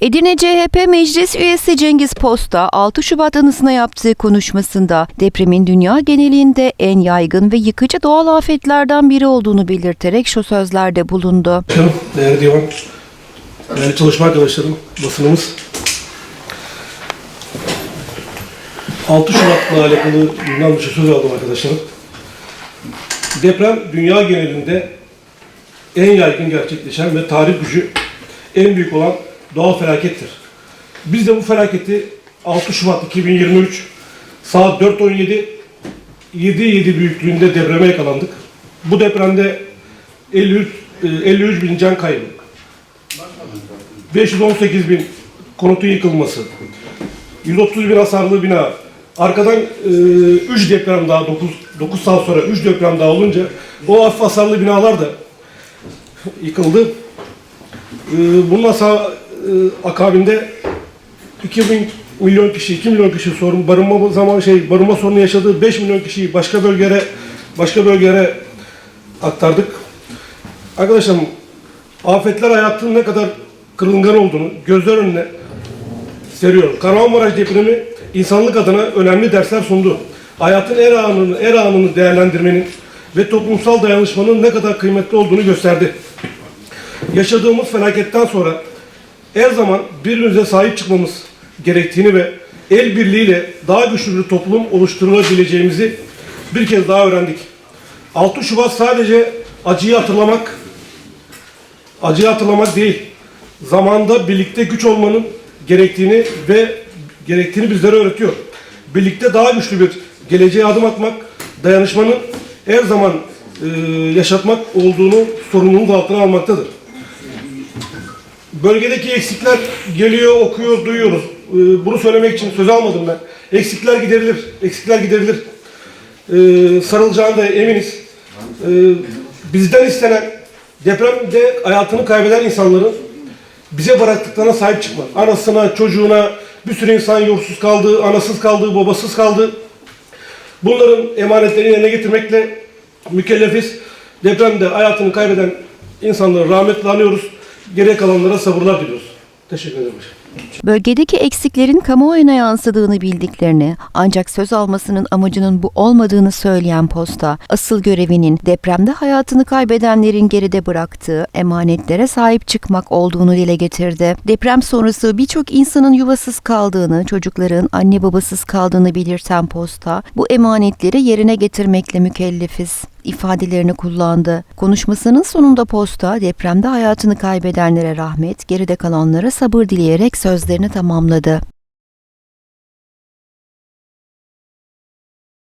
Edirne CHP Meclis Üyesi Cengiz Posta 6 Şubat anısına yaptığı konuşmasında depremin dünya genelinde en yaygın ve yıkıcı doğal afetlerden biri olduğunu belirterek şu sözlerde bulundu. Canım, değerli divan, değerli çalışma arkadaşlarım, basınımız. 6 Şubat'la alakalı bundan bir şey söz aldım arkadaşlarım. Deprem dünya genelinde en yaygın gerçekleşen ve tarih gücü en büyük olan doğal felakettir. Biz de bu felaketi 6 Şubat 2023 saat 4.17 7.7 büyüklüğünde depreme yakalandık. Bu depremde 53, e, 53 bin can kaybı, 518 bin konutun yıkılması, 130 bin hasarlı bina, arkadan 3 deprem daha 9, 9 saat sonra 3 deprem daha olunca o hasarlı binalar da yıkıldı. E, Bunun e, akabinde 2000 milyon kişi, 2 milyon kişi sorun barınma zaman şey barınma sorunu yaşadığı 5 milyon kişiyi başka bölgelere başka bölgelere aktardık. Arkadaşlarım afetler hayatının ne kadar kırılgan olduğunu gözler önüne seriyor. Kahramanmaraş depremi insanlık adına önemli dersler sundu. Hayatın er anını, er anını değerlendirmenin ve toplumsal dayanışmanın ne kadar kıymetli olduğunu gösterdi. Yaşadığımız felaketten sonra her zaman birbirimize sahip çıkmamız gerektiğini ve el birliğiyle daha güçlü bir toplum oluşturulabileceğimizi bir kez daha öğrendik. 6 Şubat sadece acıyı hatırlamak, acıyı hatırlamak değil, zamanda birlikte güç olmanın gerektiğini ve gerektiğini bizlere öğretiyor. Birlikte daha güçlü bir geleceğe adım atmak, dayanışmanın her zaman e, yaşatmak olduğunu sorumluluğun altına almaktadır. Bölgedeki eksikler geliyor, okuyor, duyuyoruz. Ee, Bunu söylemek için söz almadım ben. Eksikler giderilir, eksikler giderilir. Ee, sarılacağına eminiz. Ee, bizden istenen depremde hayatını kaybeden insanların bize bıraktıklarına sahip çıkmak. Anasına, çocuğuna bir sürü insan yursuz kaldı, anasız kaldı, babasız kaldı. Bunların emanetlerini yerine getirmekle mükellefiz. Depremde hayatını kaybeden insanları rahmetle anıyoruz. Geriye kalanlara sabırlar diliyoruz. Teşekkür ederim. Bölgedeki eksiklerin kamuoyuna yansıdığını bildiklerini ancak söz almasının amacının bu olmadığını söyleyen Posta, asıl görevinin depremde hayatını kaybedenlerin geride bıraktığı emanetlere sahip çıkmak olduğunu dile getirdi. Deprem sonrası birçok insanın yuvasız kaldığını, çocukların anne babasız kaldığını belirten Posta, bu emanetleri yerine getirmekle mükellefiz ifadelerini kullandı. Konuşmasının sonunda Posta depremde hayatını kaybedenlere rahmet, geride kalanlara sabır dileyerek sözlerini tamamladı.